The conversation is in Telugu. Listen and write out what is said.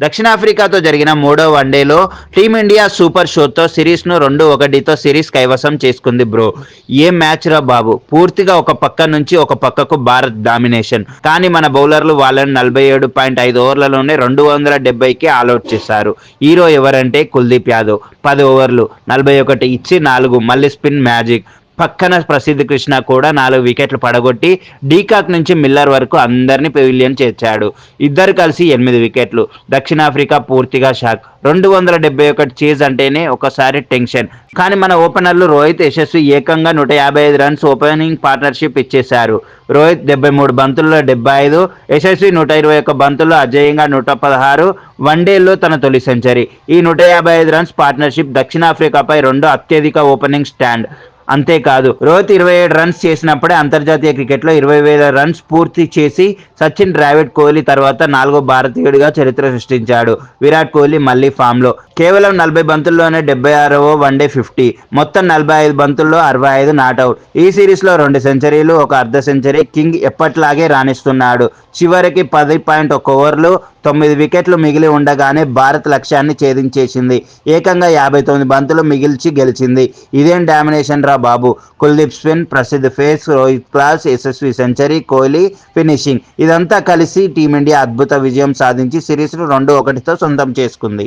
దక్షిణాఫ్రికాతో జరిగిన మూడో వన్డేలో టీమిండియా సూపర్ షోతో సిరీస్ను రెండు ఒకటితో సిరీస్ కైవసం చేసుకుంది బ్రో. ఏ మ్యాచ్ రా బాబు? పూర్తిగా ఒక పక్క నుంచి ఒక పక్కకు భారత్ డామినేషన్. కానీ మన బౌలర్లు వాళ్ళని నలభై ఏడు పాయింట్ ఐదు ఓవర్లలోనే రెండు వందల డెబ్బైకి ఆల్అౌట్ చేశారు. హీరో ఎవరంటే కుల్దీప్ యాదవ్. పది ఓవర్లు నలభై ఒకటి ఇచ్చి నాలుగు. మళ్ళీ స్పిన్ మ్యాజిక్. పక్కన ప్రసిద్ధ కృష్ణ కూడా నాలుగు వికెట్లు పడగొట్టి డీకాక్ నుంచి మిల్లర్ వరకు అందరినీ పెవిలియన్ చేర్చాడు. ఇద్దరు కలిసి ఎనిమిది వికెట్లు. దక్షిణాఫ్రికా పూర్తిగా షాక్. రెండు వందల డెబ్బై ఒకటి చేజ్ అంటేనే ఒకసారి టెన్షన్. కానీ మన ఓపెనర్లు రోహిత్ యశస్వి ఏకంగా నూట యాభై ఐదు రన్స్ ఓపెనింగ్ పార్ట్నర్షిప్ ఇచ్చేశారు. రోహిత్ డెబ్బై మూడు బంతుల్లో డెబ్బై ఐదు యశస్వి నూట ఇరవై ఒక్క బంతుల్లో అజేయంగా నూట పదహారు వన్డేల్లో తన తొలి సెంచరీ. ఈ నూట యాభై ఐదు రన్స్ పార్ట్నర్షిప్ దక్షిణాఫ్రికాపై రెండు అత్యధిక ఓపెనింగ్ స్టాండ్. అంతేకాదు రోహిత్ ఇరవై ఏడు రన్స్ చేసినప్పుడే అంతర్జాతీయ క్రికెట్లో ఇరవై వేల రన్స్ పూర్తి చేసి సచిన్ ద్రావిడ్ కోహ్లీ తర్వాత నాలుగో భారతీయుడిగా చరిత్ర సృష్టించాడు. విరాట్ కోహ్లీ మళ్ళీ ఫామ్లో. కేవలం నలభై బంతుల్లోనే డెబ్బై ఆరవ వన్డే ఫిఫ్టీ. మొత్తం నలభై ఐదు బంతుల్లో అరవై ఐదు నాట్అవుట్ ఈ సిరీస్లో రెండు సెంచరీలు ఒక అర్ధ సెంచరీ కింగ్ ఎప్పట్లాగే రాణిస్తున్నాడు. చివరికి పది పాయింట్ ఒక ఓవర్లు తొమ్మిది వికెట్లు మిగిలి ఉండగానే భారత్ లక్ష్యాన్ని ఛేదించేసింది. ఏకంగా యాభై తొమ్మిది బంతులు మిగిల్చి గెలిచింది. ఇదేం డామినేషన్ రా బాబు. Kuldeep spin Prasidh face Rohit class Yashasvi century Kohli finishing. ఇదంతా కలిసి టీమిండియా అద్భుత విజయం సాధించి సిరీస్ను రెండు ఒకటితో సొంతం చేసుకుంది.